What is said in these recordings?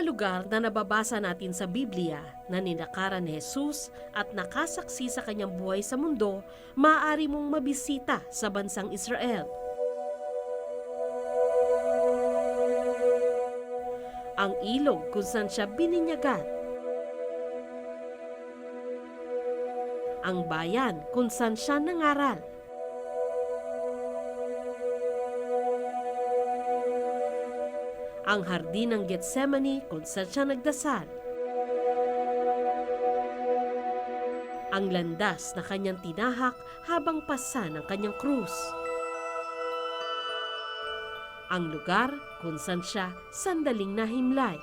mga lugar na nababasa natin sa Biblia na ninakaran ni Jesus at nakasaksi sa kanyang buhay sa mundo, maaari mong mabisita sa bansang Israel. Ang ilog kung saan siya bininyagan. Ang bayan kung saan siya nangaral. Ang hardin ng Gethsemane kung saan siya nagdasal. Ang landas na kanyang tinahak habang pasan ang kanyang krus. Ang lugar kung saan siya sandaling nahimlay.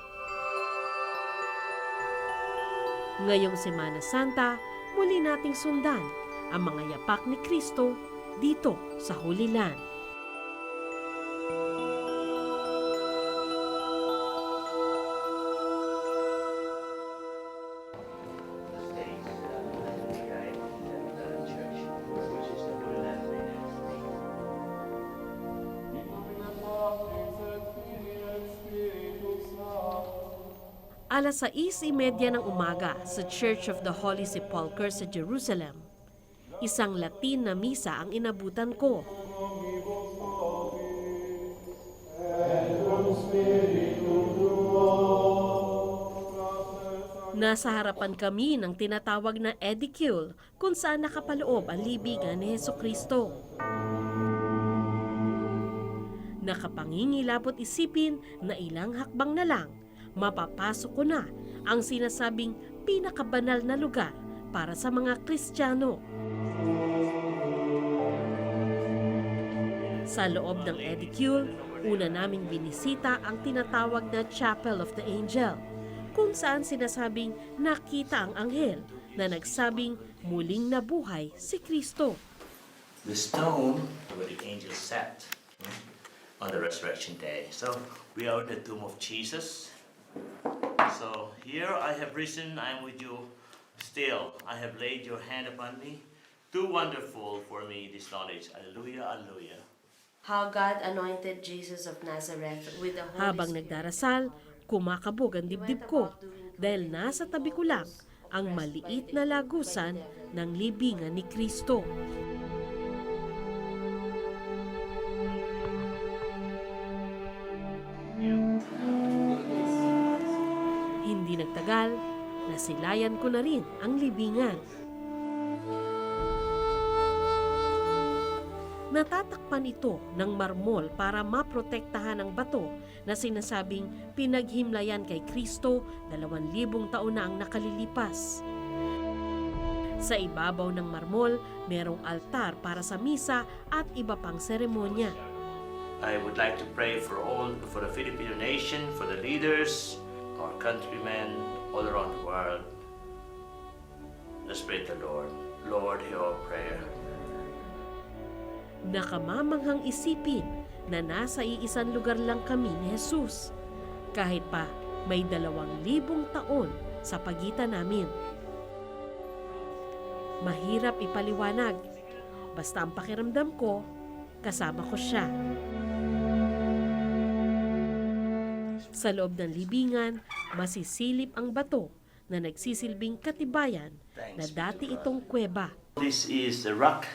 Ngayong Semana Santa, muli nating sundan ang mga yapak ni Kristo dito sa Holy Land. Alas 6.30 ng umaga sa Church of the Holy Sepulchre sa Jerusalem. Isang Latin na misa ang inabutan ko. Nasa harapan kami ng tinatawag na edicule kung saan nakapaloob ang libingan ni Heso Kristo. Nakapangingilabot isipin na ilang hakbang na lang, mapapasok ko na ang sinasabing pinakabanal na lugar para sa mga Kristiyano. Sa loob ng edicule, una naming binisita ang tinatawag na Chapel of the Angel, kung saan sinasabing nakita ang anghel na nagsabing muling nabuhay si Kristo. the stone where the angel sat hmm, on the resurrection day. So we are in the tomb of Jesus. So here I have risen, I am with you still. I have laid your hand upon me. Too wonderful for me this knowledge. Alleluia, alleluia. how God anointed Jesus of Nazareth with the Holy Habang nagdarasal, kumakabog ang dibdib ko dahil nasa tabi ko lang ang maliit na lagusan ng libingan ni Kristo. Nasilayan ko na rin ang libingan. Natatakpan ito ng marmol para maprotektahan ang bato na sinasabing pinaghimlayan kay Kristo dalawang libong taon na ang nakalilipas. Sa ibabaw ng marmol, merong altar para sa misa at iba pang seremonya. I would like to pray for all, for the Filipino nation, for the leaders, our countrymen all around the world. Let's pray to the Lord. Lord, hear our prayer. Nakamamanghang isipin na nasa iisang lugar lang kami ni Jesus. Kahit pa may dalawang libong taon sa pagitan namin. Mahirap ipaliwanag. Basta ang pakiramdam ko, kasama ko siya. Sa loob ng libingan, masisilip ang bato na nagsisilbing katibayan na dati itong kuweba. This is the rock.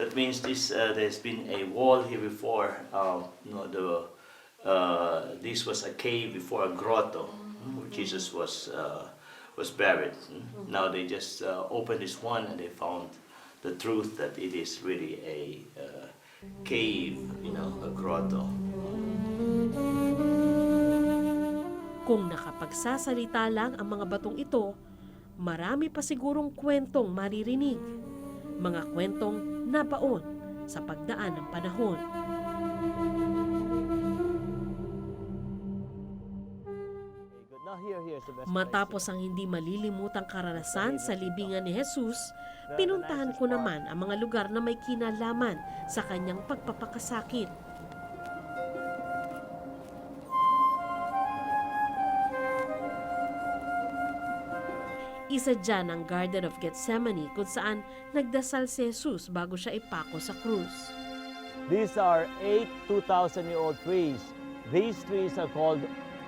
That means this. Uh, there's been a wall here before. Uh, no, the uh, this was a cave before a grotto where Jesus was uh, was buried. Mm. Now they just uh, opened this one and they found the truth that it is really a uh, cave, you know, a grotto. Kung nakapagsasalita lang ang mga batong ito, marami pa sigurong kwentong maririnig. Mga kwentong nabaon sa pagdaan ng panahon. Matapos ang hindi malilimutang karanasan sa libingan ni Jesus, pinuntahan ko naman ang mga lugar na may kinalaman sa kanyang pagpapakasakit. Isa dyan ang Garden of Gethsemane kung saan nagdasal si Jesus bago siya ipako sa krus. These are eight 2,000 year old trees. These trees are called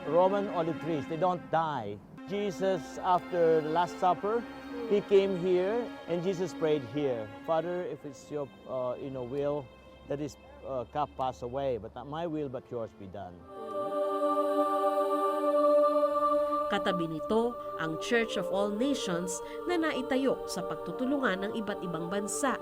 Roman olive trees. They don't die. Jesus, after the Last Supper, he came here and Jesus prayed here. Father, if it's your uh, you know will, that this uh, cup pass away, but not my will, but yours be done. Katabi nito ang Church of All Nations na naitayo sa pagtutulungan ng iba't ibang bansa.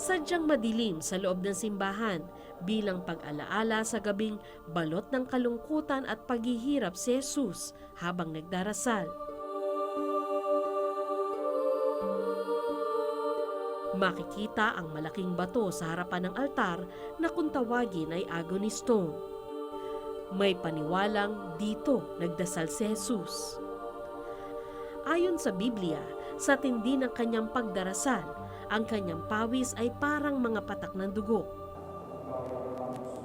Sadyang madilim sa loob ng simbahan bilang pag-alaala sa gabing balot ng kalungkutan at paghihirap si Jesus habang nagdarasal. Makikita ang malaking bato sa harapan ng altar na kung tawagin ay agony stone. May paniwalang dito nagdasal si Jesus. Ayon sa Biblia, sa tindi ng kanyang pagdarasal, ang kanyang pawis ay parang mga patak ng dugo.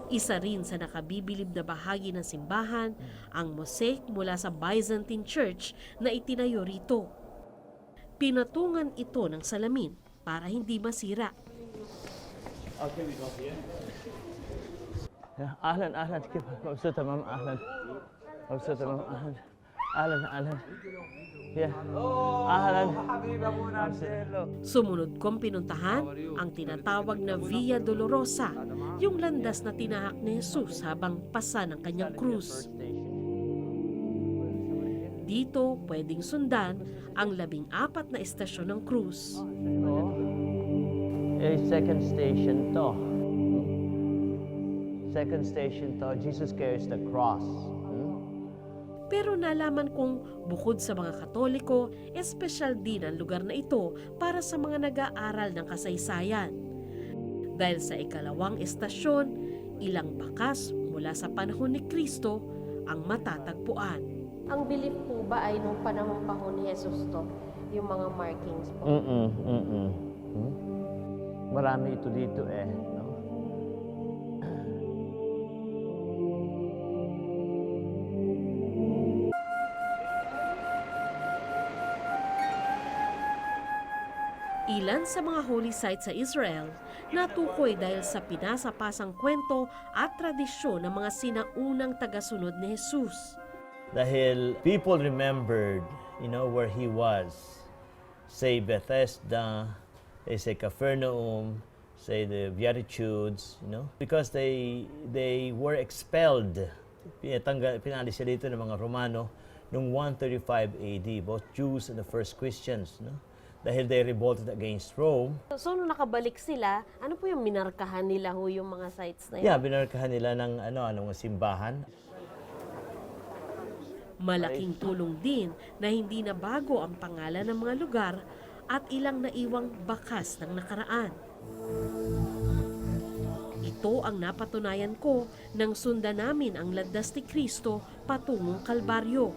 Isa rin sa nakabibilib na bahagi ng simbahan, ang mosaic mula sa Byzantine Church na itinayo rito. Pinatungan ito ng salamin para hindi masira. Yeah, ahlan, ahlan, كيف مبسوطة ماما ahlan مبسوطة ماما ahlan ahlan, ahlan Yeah, ahlan Sumunod kong pinuntahan ang tinatawag na Via Dolorosa, yung landas na tinahak ni Jesus habang pasa ng kanyang krus. Dito pwedeng sundan ang labing apat na estasyon ng krus. Eh, second station to. Second station to, Jesus carries the cross. Hmm? Pero nalaman kong bukod sa mga Katoliko, espesyal din ang lugar na ito para sa mga nag-aaral ng kasaysayan. Dahil sa ikalawang estasyon, ilang bakas mula sa panahon ni Kristo ang matatagpuan. Ang belief po ba ay nung panahon pa ho ni Jesus to? Yung mga markings po. Mm-mm, mm-mm. Hmm? Marami ito dito eh. No? Ilan sa mga holy sites sa Israel natukoy dahil sa pinasapasang kwento at tradisyon ng mga sinaunang tagasunod ni Jesus. Dahil people remembered, you know, where he was. Say Bethesda, they say Capernaum, say the Beatitudes, you know, because they they were expelled. Pinatanggal, pinalis sila dito ng mga Romano noong 135 AD, both Jews and the first Christians, no? Dahil they revolted against Rome. So, so nung nakabalik sila, ano po yung minarkahan nila ho yung mga sites na yun? Yeah, binarkahan nila ng ano, ano, simbahan. Malaking tulong din na hindi na bago ang pangalan ng mga lugar at ilang naiwang bakas ng nakaraan. Ito ang napatunayan ko nang sundan namin ang landas ni Kristo patungong Kalbaryo.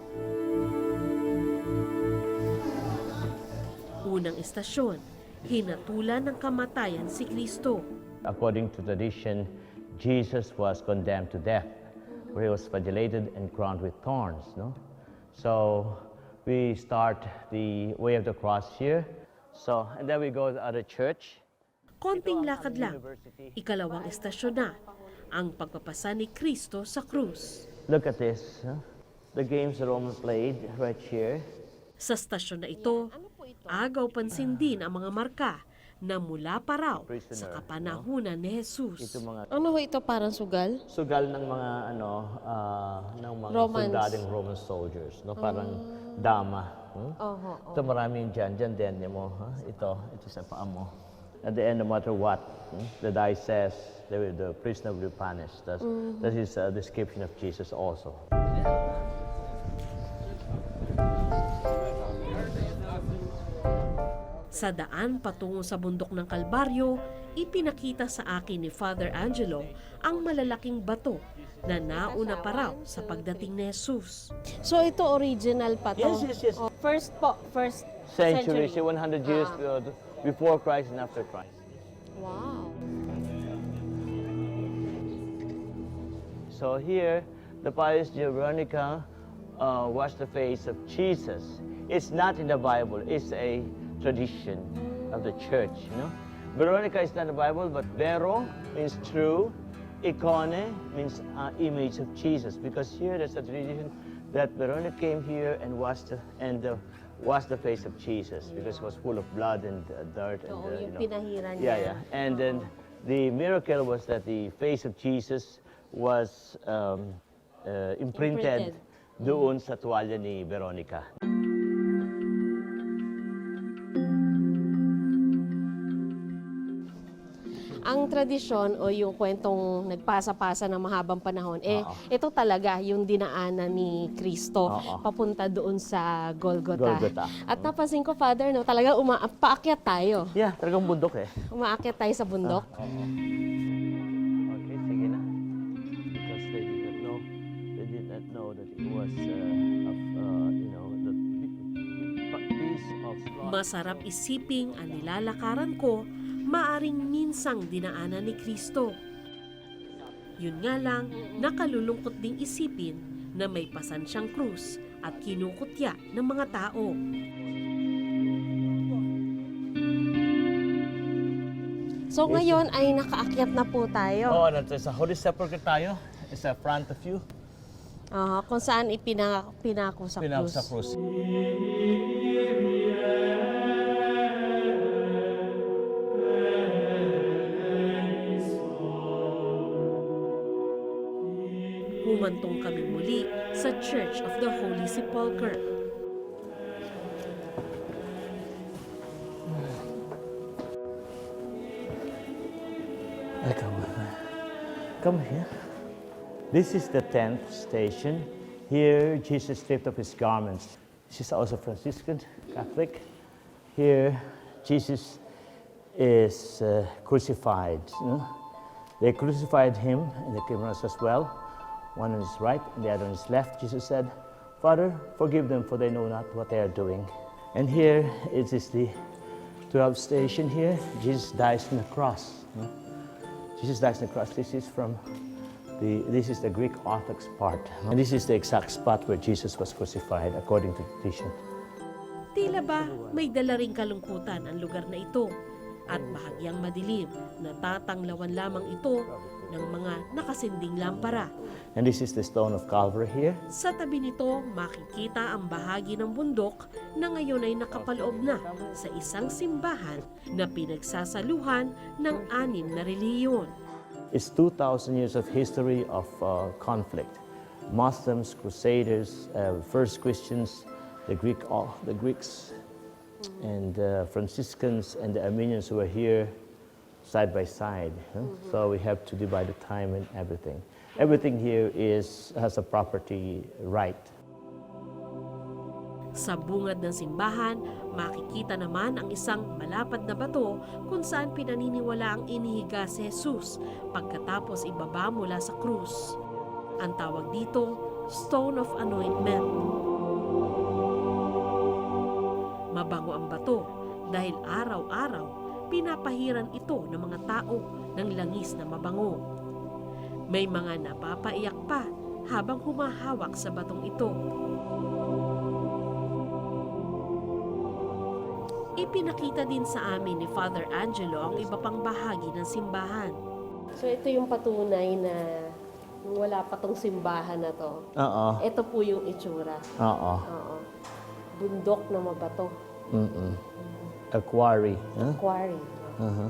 Unang estasyon, hinatulan ng kamatayan si Kristo. According to tradition, Jesus was condemned to death, where he was flagellated and crowned with thorns. No, so we start the way of the cross here. So and then we go to the other church. Konting lakad lang, ikalawang estasyon na, ang pagpapasa ni Kristo sa krus. Look at this. huh? The games the Romans played right here. Sa stasyon na ito, agaw pansin din ang mga marka na mula pa raw sa Prisoner, kapanahunan ni Jesus. Ito mga Ano ho ito, parang sugal? sugal ng mga ano ah, ng mga Romans. soldadong Roman soldiers, no? Parang dama. hmm? Oho. Ito maraming dyan, dyan din mo. Ha? Ito, ito sa paa mo. At the end, no matter what, hmm, the die says, the, the prisoner will be punished. That's, That is a description of Jesus also. Sa daan patungo sa bundok ng Kalbaryo, ipinakita sa akin ni Father Angelo ang malalaking bato na nauna pa raw sa pagdating ni Jesus. So ito original pa to? Yes, yes, yes. Oh, first po, first Century, century. 100 years uh, before Christ and after Christ. Wow. So here, the pious Veronica uh, washed the face of Jesus. It's not in the Bible. It's a tradition of the church, you know. Veronica is not the Bible, but Vero means true. Icone means uh, image of Jesus. Because here there's a tradition that Veronica came here and washed the, and uh, washed the face of Jesus because it was full of blood and uh, dirt and uh, you know. Yeah, yeah. And then the miracle was that the face of Jesus was um, uh, imprinted, Imprinted. doon sa tuwalya ni Veronica. Ang tradisyon o yung kwentong nagpasa-pasa ng mahabang panahon, eh, Oo. ito talaga yung dinaanan ni Kristo Oo. papunta doon sa Golgotha. Golgotha. At napansin ko, Father, no, talaga uma paakyat tayo. Yeah, talagang bundok eh. Umaakyat tayo sa bundok. Okay, sige na. Because they did not know, they did not know that it was, uh, of, uh, you know, the pi- piece of slaughter. Masarap isiping ang nilalakaran ko, maaring minsang dinaanan ni Kristo. Yun nga lang, nakalulungkot ding isipin na may pasan siyang krus at kinukutya ng mga tao. So ngayon ay nakaakyat na po tayo. Oo, oh, sa Holy Sepulchre tayo. It's a front of you. Ah, kung saan ipina, pinako sa Pinag krus. sa krus. Humantong kami muli sa Church of the Holy Sepulchre. Come. Here. This is the tenth station. Here, Jesus stripped off his garments. This is also Franciscan Catholic. Here, Jesus is uh, crucified. you know. They crucified him and the criminals as well. One on his right and the other on his left. Jesus said, Father, forgive them, for they know not what they are doing. And here it is the 12th station here. Jesus dies on the cross. Jesus dies on the cross. This is from the this is the Greek Orthodox part. And this is the exact spot where Jesus was crucified according to tradition. Tila ba may dala ring kalungkutan ang lugar na ito at bahagyang madilim na tatanglawan lamang ito ng mga nakasinding lampara. And this is the stone of Calvary here. Sa tabi nito, makikita ang bahagi ng bundok na ngayon ay nakapaloob na sa isang simbahan na pinagsasaluhan ng anim na reliyon. It's 2,000 years of history of uh, conflict. Muslims, Crusaders, uh, first Christians, the Greek, uh, the Greeks, and uh, Franciscans and the Armenians who were here side by side. huh? So we have to divide the time and everything. Everything here is has a property right. Sa bungad ng simbahan, makikita naman ang isang malapad na bato kung saan pinaniniwala ang inihiga si Jesus pagkatapos ibaba mula sa krus. Ang tawag dito, Stone of Anointment. Mabango ang bato dahil pinapahiran ito ng mga tao ng langis na mabango. May mga napapaiyak pa habang humahawak sa batong ito. Ipinakita din sa amin ni Father Angelo ang iba pang bahagi ng simbahan. So ito yung patunay na wala pa tong simbahan na to. Oo. Ito po yung itsura. Oo. Oo. Bundok na mabato. Mm-mm. A quarry. huh? Quarry. Uh-huh.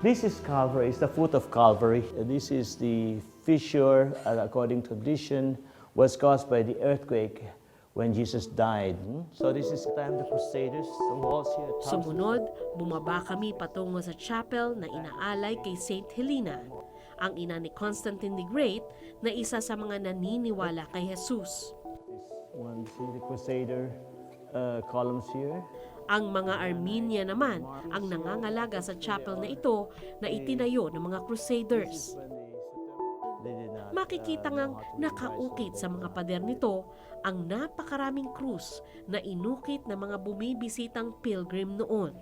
This is Calvary, it's the foot of Calvary. This is the fissure, uh, according to tradition, was caused by the earthquake when Jesus died. Hmm? So this is the time of the Crusaders, the walls here. Sumunod, bumaba kami patungo sa chapel na inaalay kay Saint Helena, ang ina ni Constantine the Great na isa sa mga naniniwala kay Jesus. This one, see the Crusader uh, columns here. Ang mga Armenia naman ang nangangalaga sa chapel na ito na itinayo ng mga Crusaders. Makikita ngang nakaukit sa mga pader nito ang napakaraming krus na inukit ng mga bumibisitang pilgrim noon.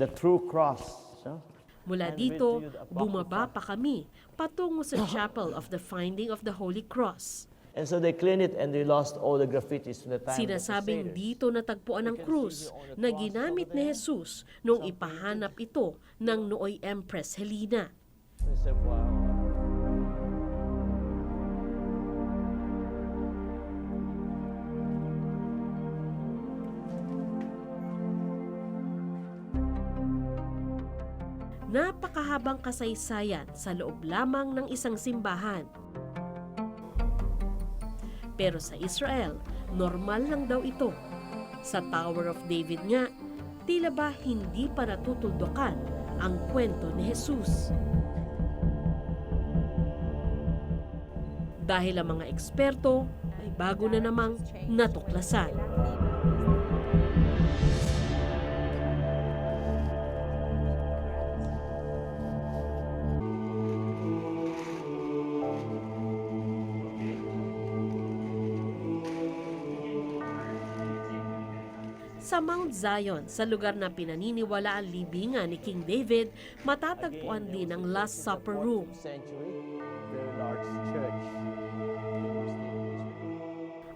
The true cross. huh? Mula dito, bumaba pa kami patungo sa Chapel of the Finding of the Holy Cross. And so they cleaned it and they lost all the graffitis from the time Sinasabing dito natagpuan ang krus na ginamit ni Jesus nung ipahanap ito ng nooy Empress Helena. Napakahabang kasaysayan sa loob lamang ng isang simbahan. Pero sa Israel, normal lang daw ito. Sa Tower of David nga, tila ba hindi pa natutuldukan ang kwento ni Jesus. Dahil ang mga eksperto ay bago na namang natuklasan. Sa Mount Zion, sa lugar na pinaniniwala ang libingan ni King David, matatagpuan din ang Last Supper Room.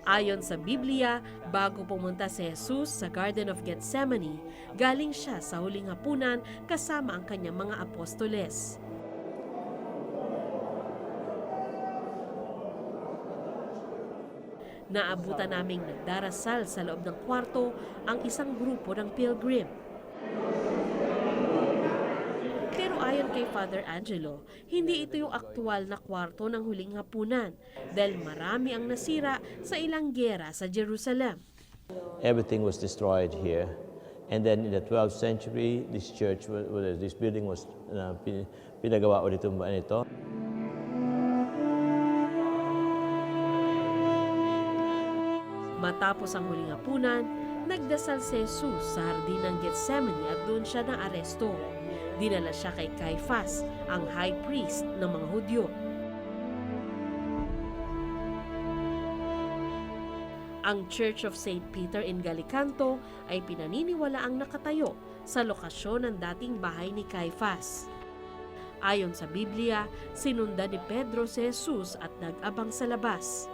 Ayon sa Biblia, bago pumunta si Jesus sa Garden of Gethsemane, galing siya sa huling hapunan kasama ang kanyang mga apostoles. Naabutan naming nagdarasal sa loob ng kwarto ang isang grupo ng pilgrim. Pero ayon kay Father Angelo, hindi ito yung aktual na kwarto ng huling hapunan dahil marami ang nasira sa ilang gera sa Jerusalem. Everything was destroyed here. And then in the 12th century, this church, this building was uh, pin- pinagawa ulit itong ito. Matapos ang huling hapunan, nagdasal si Jesus sa hardin ng Gethsemane at doon siya na aresto. Dinala siya kay Caiphas, ang high priest ng mga Hudyo. Ang Church of St. Peter in Galicanto ay pinaniniwala ang nakatayo sa lokasyon ng dating bahay ni Caiphas. Ayon sa Biblia, sinundan ni Pedro si Jesus at nag-abang sa labas.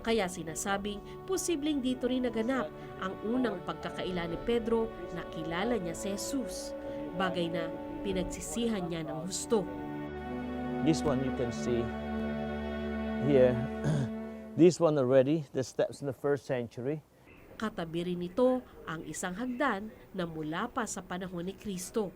Kaya sinasabing posibleng dito rin naganap ang unang pagkakaila ni Pedro na kilala niya si Jesus. Bagay na pinagsisihan niya ng husto. This one you can see here. this one already, the steps in the first century. Katabi rin nito ang isang hagdan na mula pa sa panahon ni Kristo.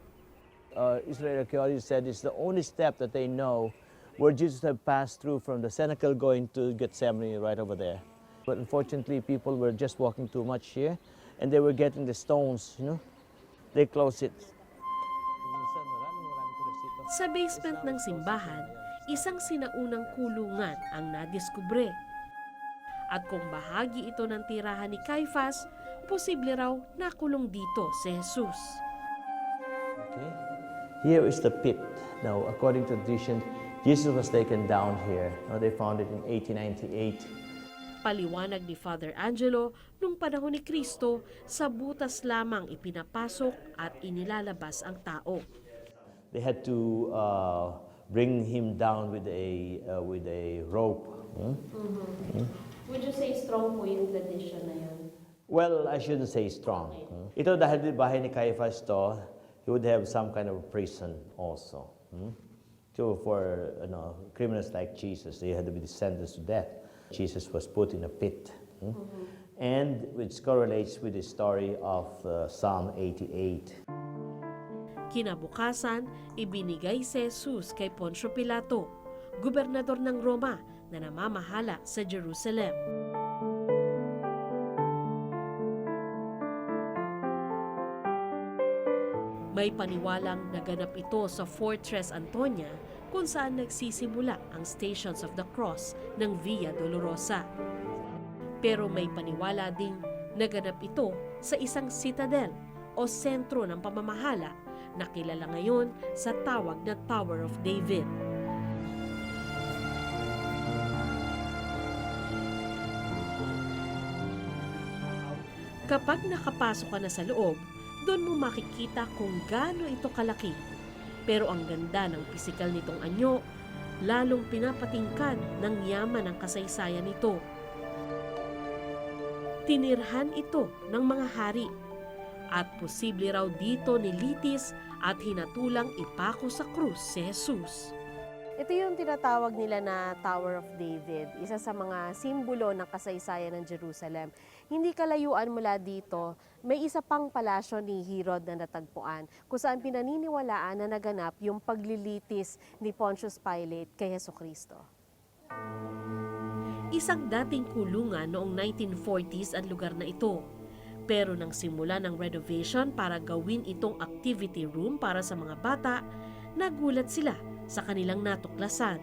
Uh, Israeli archaeologists said it's the only step that they know where Jesus had passed through from the cenacle going to Gethsemane right over there. But unfortunately, people were just walking too much here, and they were getting the stones, you know. They closed it. Sa basement ng simbahan, isang sinaunang kulungan ang nadiskubre. At kung bahagi ito ng tirahan ni Caiphas, posible raw nakulong dito si Jesus. Okay. Here is the pit. Now, according to tradition, Jesus was taken down here. Now, they found it in 1898. Paliwanag ni Father Angelo, nung panahon ni Kristo, sa butas lamang ipinapasok at inilalabas ang tao. They had to uh, bring him down with a uh, with a rope. hmm? Would you say strong po yung tradition na yun? Well, I shouldn't say strong. hmm? Ito dahil bahay ni Caiaphas to, he would have some kind of prison also. hmm? So for you know, criminals like Jesus, they had to be sentenced to death. Jesus was put in a pit. hmm? And which correlates with the story of uh, Psalm 88. Kinabukasan, ibinigay si Jesus kay Poncio Pilato, gobernador ng Roma na namamahala sa Jerusalem. May paniwalang naganap ito sa Fortress Antonia kung saan nagsisimula ang Stations of the Cross ng Via Dolorosa. Pero may paniwala ding naganap ito sa isang citadel o sentro ng pamamahala na kilala ngayon sa tawag na Tower of David. Kapag nakapasok ka na sa loob, doon mo makikita kung gaano ito kalaki. Pero ang ganda ng pisikal nitong anyo, lalong pinapatingkad ng yaman ng kasaysayan nito. Tinirhan ito ng mga hari at posible raw dito nilitis at hinatulang ipako sa krus si Jesus. Ito yung tinatawag nila na Tower of David, isa sa mga simbolo ng kasaysayan ng Jerusalem. Hindi kalayuan mula dito, may isa pang palasyo ni Herod na natagpuan kung saan pinaniniwalaan na naganap yung paglilitis ni Pontius Pilate kay Yeso Kristo. Isang dating kulungan noong 1940s ang lugar na ito. Pero nang simula ng renovation para gawin itong activity room para sa mga bata, nagulat sila sa kanilang natuklasan.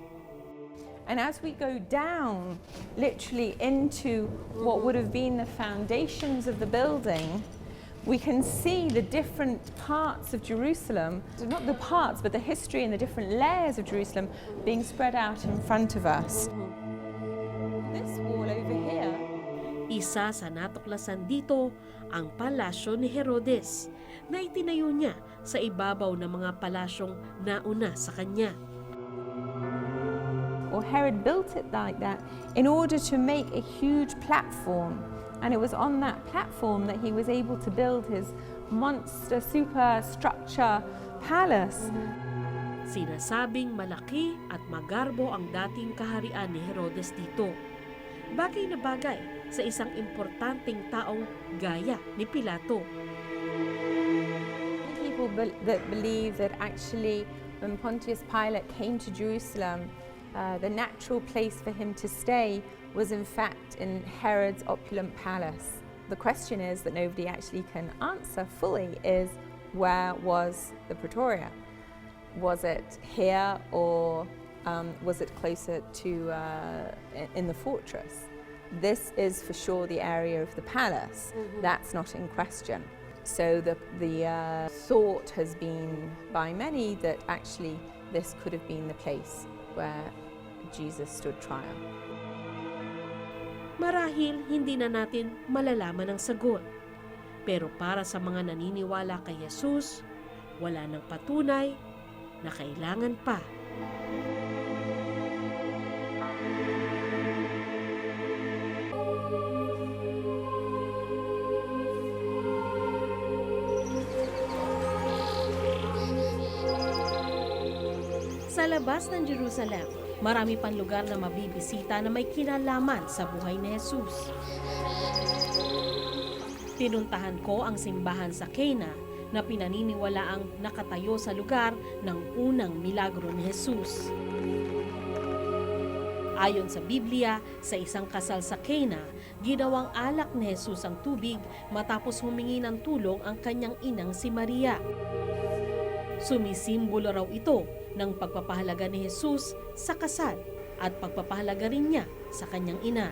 And as we go down, literally into what would have been the foundations of the building, we can see the different parts of Jerusalem, not the parts, but the history and the different layers of Jerusalem being spread out in front of us. This wall over here Isa sa natuklasan dito ang palasyo ni Herodes na itinayo niya sa ibabaw ng mga palasyong nauna sa kanya. or Herod built it like that in order to make a huge platform. And it was on that platform that he was able to build his monster superstructure palace. Sinasabing malaki at magarbo ang dating kaharian ni Herodes dito. Bagay na bagay sa isang importanteng taong gaya ni Pilato. People be- that believe that actually, when Pontius Pilate came to Jerusalem, uh, the natural place for him to stay was in fact in Herod's opulent palace. The question is that nobody actually can answer fully is where was the Pretoria? Was it here or um, was it closer to uh, in the fortress? This is for sure the area of the palace. That's not in question. So the, the uh, thought has been by many that actually this could have been the place where Jesus stood trial. Marahil hindi na natin malalaman ang sagot. Pero para sa mga naniniwala kay Jesus, wala nang patunay na kailangan pa. Labas ng Jerusalem, marami pang lugar na mabibisita na may kinalaman sa buhay ni Jesus. Pinuntahan ko ang simbahan sa Cana na pinaniniwalaang nakatayo sa lugar ng unang milagro ni Jesus. Ayon sa Biblia, sa isang kasal sa Cana, ginawang alak ni Jesus ang tubig matapos humingi ng tulong ang kanyang inang si Maria. Sumisimbolo raw ito ng pagpapahalaga ni Jesus sa kasal at pagpapahalaga rin niya sa kanyang ina.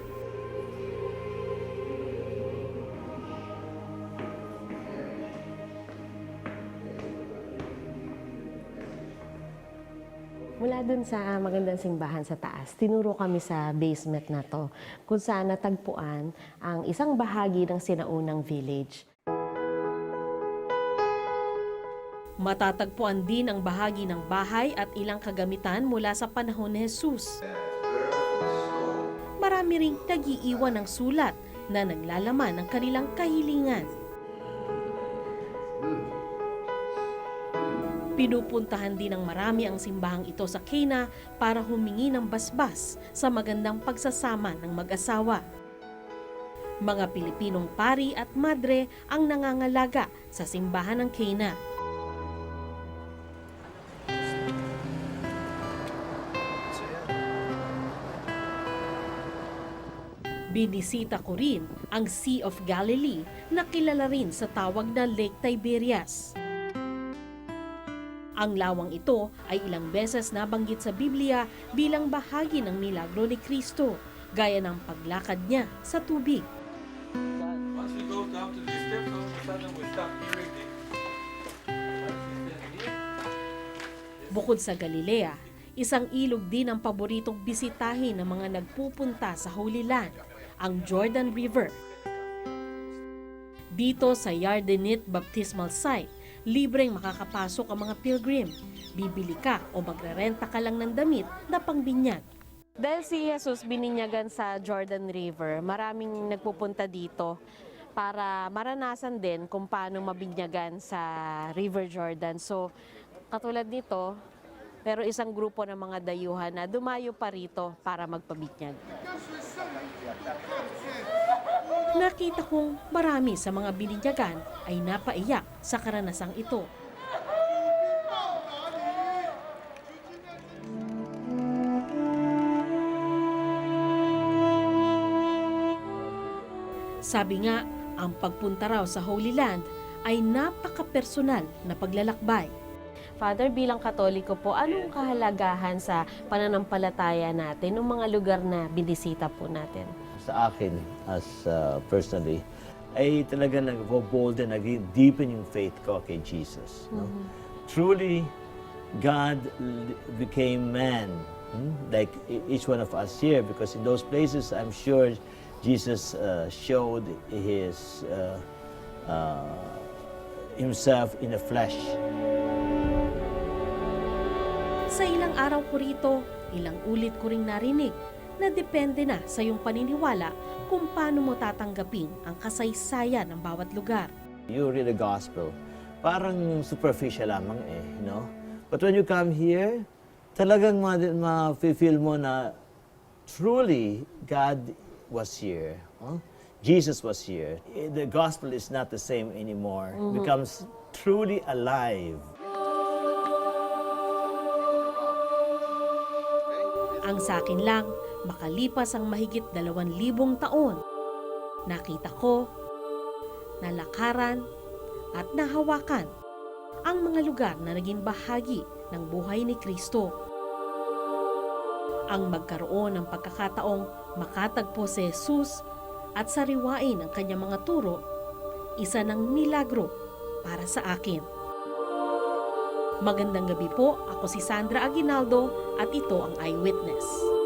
Mula dun sa magandang simbahan sa taas, tinuro kami sa basement na to, kung saan natagpuan ang isang bahagi ng sinaunang village. Matatagpuan din ang bahagi ng bahay at ilang kagamitan mula sa panahon ni Jesus. Marami ring nagiiwan ng sulat na naglalaman ng kanilang kahilingan. Pinupuntahan din ng marami ang simbahang ito sa Cana para humingi ng basbas sa magandang pagsasama ng mag-asawa. Mga Pilipinong pari at madre ang nangangalaga sa simbahan ng Cana. Binisita ko rin ang Sea of Galilee na kilala rin sa tawag na Lake Tiberias. Ang lawang ito ay ilang beses nabanggit sa Biblia bilang bahagi ng milagro ni Kristo, gaya ng paglakad niya sa tubig. Once? Bukod sa Galilea, isang ilog din ang paboritong bisitahin ng mga nagpupunta sa Holy Land, ang Jordan River. Dito sa Yardenit Baptismal Site, libreng makakapasok ang mga pilgrim. Bibili ka o magrerenta ka lang ng damit na pangbinyag. Dahil si Jesus bininyagan sa Jordan River, maraming nagpupunta dito para maranasan din kung paano mabinyagan sa River Jordan. So, katulad nito, pero isang grupo ng mga dayuhan na dumayo pa rito para magpabinyag. Nakita kong marami sa mga bininyagan ay napaiyak sa karanasang ito. Sabi nga, ang pagpunta raw sa Holy Land ay napaka-personal na paglalakbay. Father, bilang katoliko po, anong kahalagahan sa pananampalataya natin ng mga lugar na binisita po natin? Sa akin, as uh, personally, ay talaga nag-bolden, nag-deepen yung faith ko kay Jesus. No? Truly, God became man, hmm? like e- each one of us here, because in those places, I'm sure Jesus uh, showed his uh, uh, himself in the flesh. Sa ilang araw ko rito, ilang ulit ko ring narinig na depende na sa iyong paniniwala kung paano mo tatanggapin ang kasaysayan ng bawat lugar. you read the gospel, parang superficial lamang eh, you know? But when you come here, talagang ma- ma-feel mo na truly God was here. huh? Jesus was here. The gospel is not the same anymore. becomes truly alive. Ang sa akin lang, makalipas ang mahigit dalawang libong taon, nakita ko, nalakaran, at nahawakan ang mga lugar na naging bahagi ng buhay ni Kristo. Ang magkaroon ng pagkakataong makatagpo si Jesus at sariwain ang kanyang mga turo, isa ng milagro para sa akin. Magandang gabi po, ako si Sandra Aguinaldo at ito ang Eyewitness.